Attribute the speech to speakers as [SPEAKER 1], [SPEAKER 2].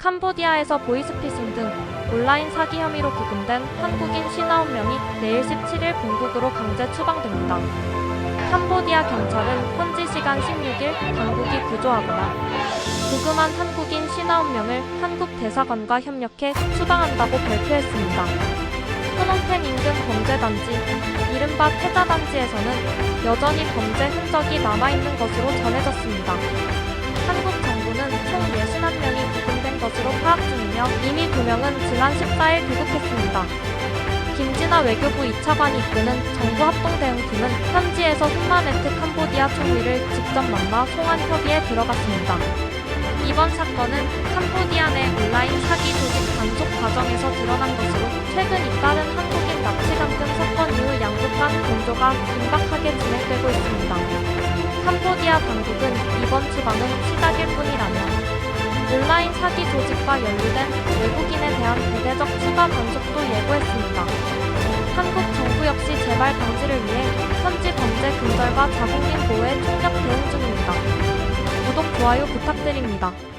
[SPEAKER 1] 캄보디아에서 보이스피싱 등 온라인 사기 혐의로 구금된 한국인 59명이 내일 17일 본국으로 강제 추방됩니다. 캄보디아 경찰은 현지 시간 16일 당국이 구조하거나 구금한 한국인 59명을 한국 대사관과 협력해 추방한다고 발표했습니다. 프놈펜 인근 범죄단지, 이른바 태자단지에서는 여전히 범죄 흔적이 남아있는 것으로 전해졌습니다. 한국 정 파악 중이며 이미 2명은 지난 14일 귀국했습니다. 김진아 외교부 2차관이 이끄는 정부 합동대응팀은 현지에서 흠마네트 캄보디아 총리를 직접 만나 송환 협의에 들어갔습니다. 이번 사건은 캄보디아 내 온라인 사기 조직 단속 과정에서 드러난 것으로 최근 잇따른 한국인 납치 감금 사건 이후 양국 간 공조가 긴박하게 진행되고 있습니다. 캄보디아 당국은 이번 추방은 시작일 뿐이라며 온라인 사기 조직과 연루된 외국인에 대한 대대적 추가 단속도 예고했습니다. 한국 정부 역시 재발 방지를 위해 현지 범죄 근절과 자국민 보호에 총력 대응 중입니다. 구독, 좋아요 부탁드립니다.